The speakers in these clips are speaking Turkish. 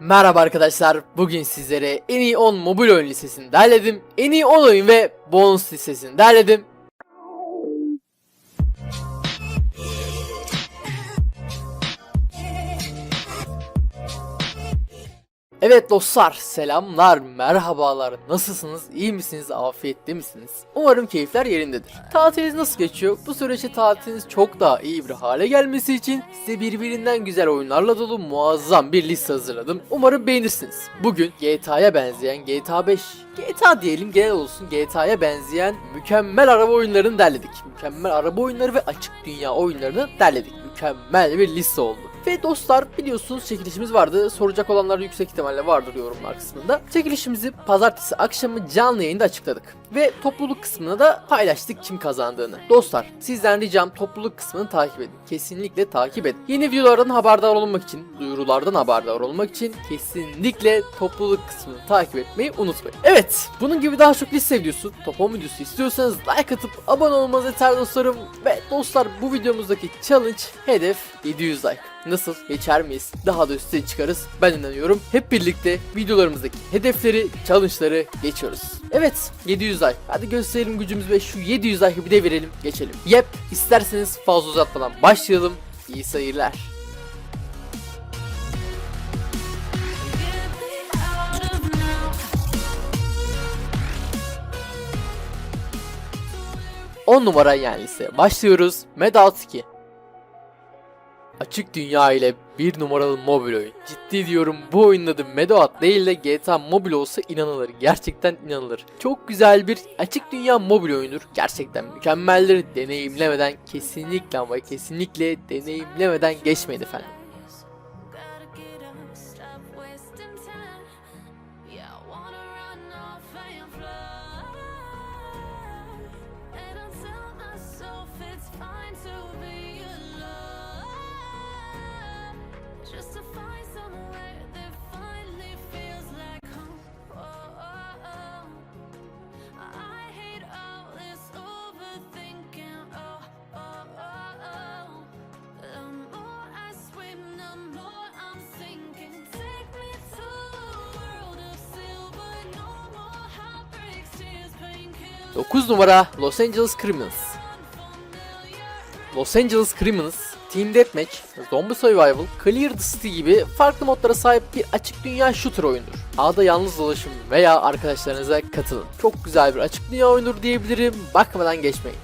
Merhaba arkadaşlar. Bugün sizlere en iyi 10 mobil oyun listesini derledim. En iyi 10 oyun ve bonus listesini derledim. Evet dostlar, selamlar, merhabalar. Nasılsınız? İyi misiniz? Afiyette misiniz? Umarım keyifler yerindedir. Tatiliniz nasıl geçiyor? Bu süreçte tatiliniz çok daha iyi bir hale gelmesi için size birbirinden güzel oyunlarla dolu muazzam bir liste hazırladım. Umarım beğenirsiniz. Bugün GTA'ya benzeyen GTA 5, GTA diyelim genel olsun GTA'ya benzeyen mükemmel araba oyunlarını derledik. Mükemmel araba oyunları ve açık dünya oyunlarını derledik. Mükemmel bir liste oldu. Ve dostlar biliyorsunuz çekilişimiz vardı. Soracak olanlar yüksek ihtimalle vardır yorumlar kısmında. Çekilişimizi pazartesi akşamı canlı yayında açıkladık. Ve topluluk kısmına da paylaştık kim kazandığını. Dostlar sizden ricam topluluk kısmını takip edin. Kesinlikle takip edin. Yeni videolardan haberdar olmak için, duyurulardan haberdar olmak için kesinlikle topluluk kısmını takip etmeyi unutmayın. Evet bunun gibi daha çok liste videosu, top 10 videosu istiyorsanız like atıp abone olmanız yeter dostlarım. Ve dostlar bu videomuzdaki challenge hedef 700 like. Nasıl geçer miyiz? Daha da üstüne çıkarız. Ben inanıyorum. Hep birlikte videolarımızdaki hedefleri, challenge'ları geçiyoruz. Evet 700 like. Hadi gösterelim gücümüzü ve şu 700 like'ı bir de verelim geçelim. Yep isterseniz fazla uzatmadan başlayalım. İyi sayılar. 10 numara yenlisi. Başlıyoruz. Medout 2. Açık dünya ile 1 numaralı mobil oyun. Ciddi diyorum bu oyunun adı Medout değil de GTA Mobile olsa inanılır. Gerçekten inanılır. Çok güzel bir açık dünya mobil oyunudur. Gerçekten mükemmeldir. Deneyimlemeden kesinlikle ama kesinlikle deneyimlemeden geçmedi efendim. 9 numara Los Angeles Criminals. Los Angeles Criminals, Team Deathmatch, Zombie Survival, Clear the City gibi farklı modlara sahip bir açık dünya shooter oyundur. Ağda yalnız dolaşın veya arkadaşlarınıza katılın. Çok güzel bir açık dünya oyundur diyebilirim. Bakmadan geçmeyin.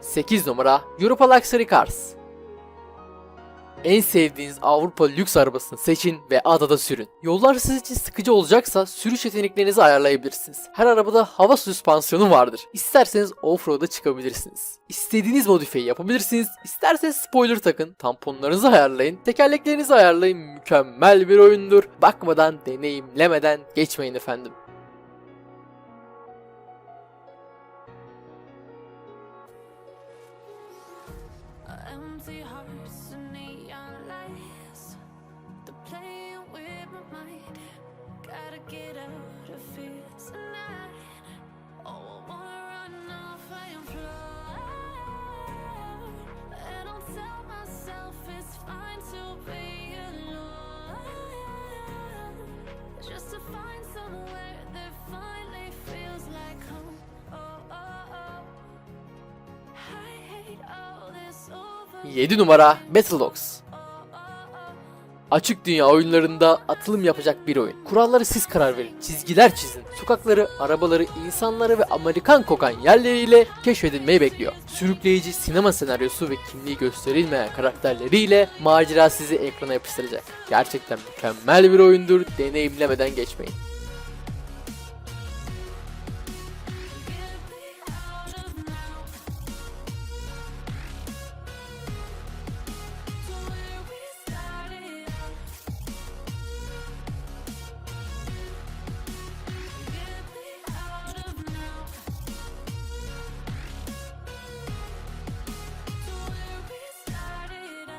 8 numara Europa Luxury Cars. En sevdiğiniz Avrupa lüks arabasını seçin ve adada sürün. Yollar sizin için sıkıcı olacaksa sürüş yeteneklerinizi ayarlayabilirsiniz. Her arabada hava süspansiyonu vardır. İsterseniz offroad'a çıkabilirsiniz. İstediğiniz modifiyeyi yapabilirsiniz. İsterseniz spoiler takın, tamponlarınızı ayarlayın, tekerleklerinizi ayarlayın. Mükemmel bir oyundur. Bakmadan, deneyimlemeden geçmeyin efendim. 7 numara Battledogs. Açık dünya oyunlarında atılım yapacak bir oyun. Kuralları siz karar verin. Çizgiler çizin. Sokakları, arabaları, insanları ve Amerikan kokan yerleriyle keşfedilmeyi bekliyor. Sürükleyici sinema senaryosu ve kimliği gösterilmeyen karakterleriyle macera sizi ekrana yapıştıracak. Gerçekten mükemmel bir oyundur. Deneyimlemeden geçmeyin.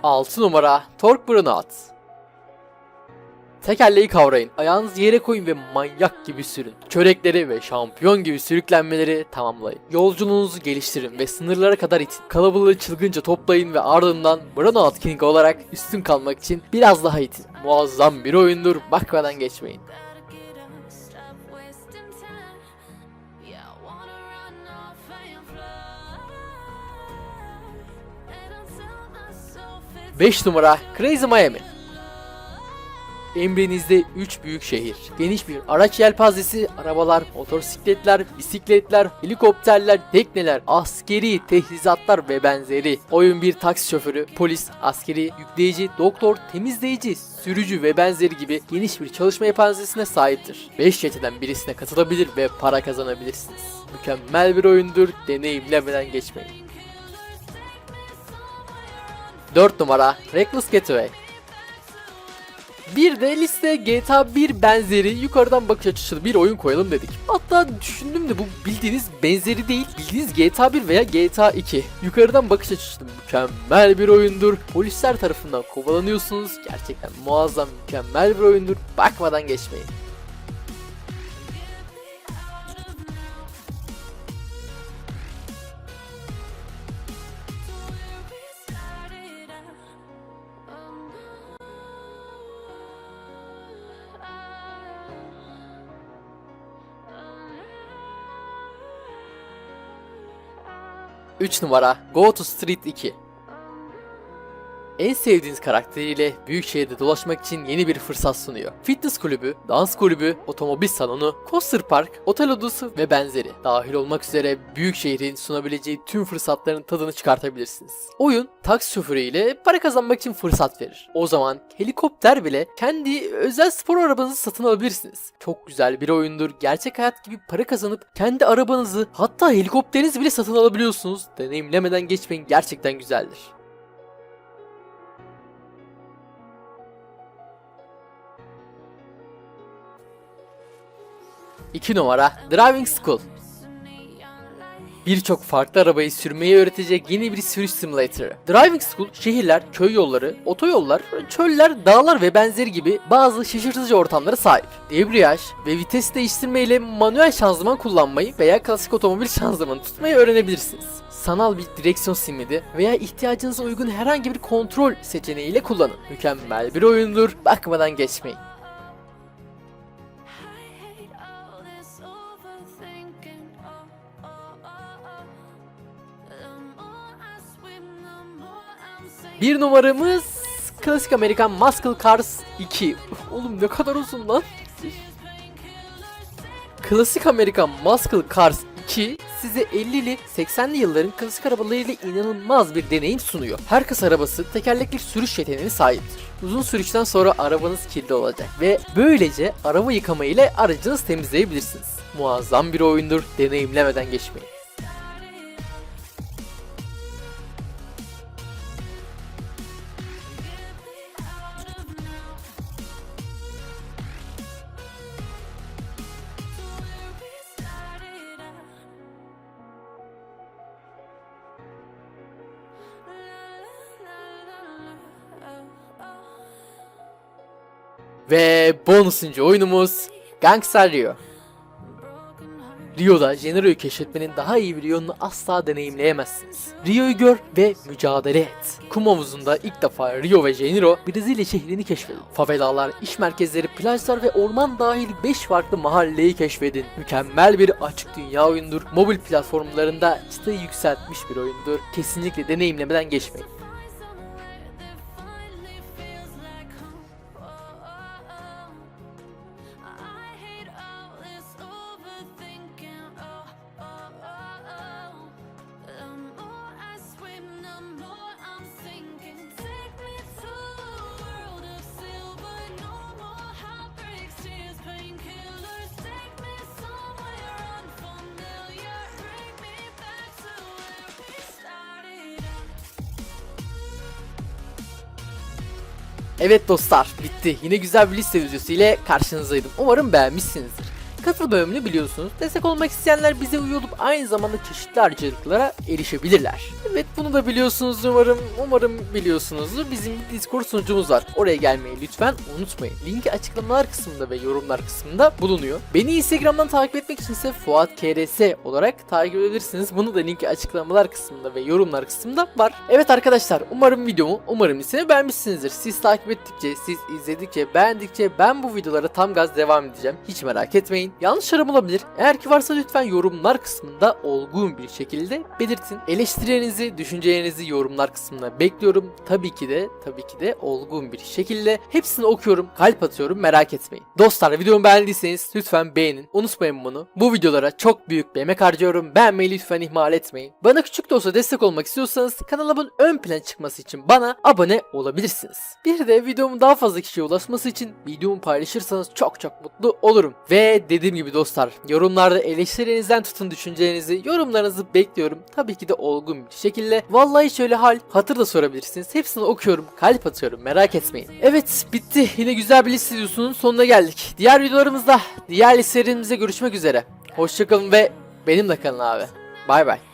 6 numara Torque Burnout. Tekerleği kavrayın, ayağınızı yere koyun ve manyak gibi sürün. Çörekleri ve şampiyon gibi sürüklenmeleri tamamlayın. Yolculuğunuzu geliştirin ve sınırlara kadar itin. Kalabalığı çılgınca toplayın ve ardından Burnout King olarak üstün kalmak için biraz daha itin. Muazzam bir oyundur, bakmadan geçmeyin. 5 numara Crazy Miami. Emrinizde 3 büyük şehir. Geniş bir araç yelpazesi, arabalar, motosikletler, bisikletler, helikopterler, tekneler, askeri teçhizatlar ve benzeri. Oyun bir taksi şoförü, polis, askeri, yükleyici, doktor, temizleyici, sürücü ve benzeri gibi geniş bir çalışma yelpazesine sahiptir. 5 çeteden birisine katılabilir ve para kazanabilirsiniz. Mükemmel bir oyundur, deneyimlemeden geçmeyin. 4 numara Reckless Getaway bir de liste GTA 1 benzeri yukarıdan bakış açılı bir oyun koyalım dedik. Hatta düşündüm de bu bildiğiniz benzeri değil, bildiğiniz GTA 1 veya GTA 2. Yukarıdan bakış açılı mükemmel bir oyundur. Polisler tarafından kovalanıyorsunuz. Gerçekten muazzam mükemmel bir oyundur. Bakmadan geçmeyin. 3 numara Go to Street 2 en sevdiğiniz karakteriyle büyük şehirde dolaşmak için yeni bir fırsat sunuyor. Fitness kulübü, dans kulübü, otomobil salonu, coaster park, otel odası ve benzeri dahil olmak üzere büyük şehrin sunabileceği tüm fırsatların tadını çıkartabilirsiniz. Oyun taksi şoförü ile para kazanmak için fırsat verir. O zaman helikopter bile kendi özel spor arabanızı satın alabilirsiniz. Çok güzel bir oyundur. Gerçek hayat gibi para kazanıp kendi arabanızı hatta helikopterinizi bile satın alabiliyorsunuz. Deneyimlemeden geçmeyin gerçekten güzeldir. 2 numara Driving School. Birçok farklı arabayı sürmeyi öğretecek yeni bir sürüş simülatörü. Driving School şehirler, köy yolları, otoyollar, çöller, dağlar ve benzeri gibi bazı şaşırtıcı ortamlara sahip. Debriyaj ve vites değiştirme ile manuel şanzıman kullanmayı veya klasik otomobil şanzımanı tutmayı öğrenebilirsiniz. Sanal bir direksiyon simidi veya ihtiyacınıza uygun herhangi bir kontrol seçeneğiyle kullanın. Mükemmel bir oyundur. Bakmadan geçmeyin. Bir numaramız klasik Amerikan Muscle Cars 2. Oğlum ne kadar uzun lan. Klasik Amerikan Muscle Cars 2 size 50'li 80'li yılların klasik arabalarıyla inanılmaz bir deneyim sunuyor. Her kasa arabası tekerlekli sürüş yeteneğine sahiptir. Uzun sürüşten sonra arabanız kirli olacak ve böylece araba yıkama ile aracınızı temizleyebilirsiniz. Muazzam bir oyundur, deneyimlemeden geçmeyin. Ve bonusuncu oyunumuz Gangster Rio. Rio'da Genero'yu keşfetmenin daha iyi bir yolunu asla deneyimleyemezsiniz. Rio'yu gör ve mücadele et. Kum havuzunda ilk defa Rio ve Janeiro Brezilya şehrini keşfedin. Favelalar, iş merkezleri, plajlar ve orman dahil 5 farklı mahalleyi keşfedin. Mükemmel bir açık dünya oyundur. Mobil platformlarında çıtayı yükseltmiş bir oyundur. Kesinlikle deneyimlemeden geçmeyin. Evet dostlar bitti. Yine güzel bir liste videosu ile karşınızdaydım. Umarım beğenmişsinizdir. Katıl bölümünü biliyorsunuz. Destek olmak isteyenler bize üye aynı zamanda çeşitli harcılıklara erişebilirler. Evet bunu da biliyorsunuz umarım. Umarım biliyorsunuzdur. Bizim bir Discord sunucumuz var. Oraya gelmeyi lütfen unutmayın. Linki açıklamalar kısmında ve yorumlar kısmında bulunuyor. Beni Instagram'dan takip etmek için ise Fuat KRS olarak takip edebilirsiniz. Bunu da linki açıklamalar kısmında ve yorumlar kısmında var. Evet arkadaşlar umarım videomu, umarım listemi beğenmişsinizdir. Siz takip ettikçe, siz izledikçe, beğendikçe ben bu videolara tam gaz devam edeceğim. Hiç merak etmeyin. Yanlış yorum olabilir. Eğer ki varsa lütfen yorumlar kısmında olgun bir şekilde belirtin. Eleştirilerinizi, düşüncelerinizi yorumlar kısmına bekliyorum. Tabii ki de, tabii ki de olgun bir şekilde hepsini okuyorum, kalp atıyorum merak etmeyin. Dostlar videomu beğendiyseniz lütfen beğenin. Unutmayın bunu. Bu videolara çok büyük bir emek harcıyorum. Beğenmeyi lütfen ihmal etmeyin. Bana küçük de olsa destek olmak istiyorsanız kanalımın ön plana çıkması için bana abone olabilirsiniz. Bir de videomun daha fazla kişiye ulaşması için videomu paylaşırsanız çok çok mutlu olurum. Ve dediğim gibi dostlar yorumlarda eleştirilerinizden tutun düşüncelerinizi, yorumlarınızı bekliyorum. Tabii ki de olgun bir şekilde. Vallahi şöyle hal, hatır da sorabilirsiniz. Hepsini okuyorum, kalp atıyorum merak etmeyin. Evet bitti. Yine güzel bir liste videosunun sonuna geldik. Diğer videolarımızda, diğer listelerimizde görüşmek üzere. Hoşçakalın ve benimle kalın abi. Bay bay.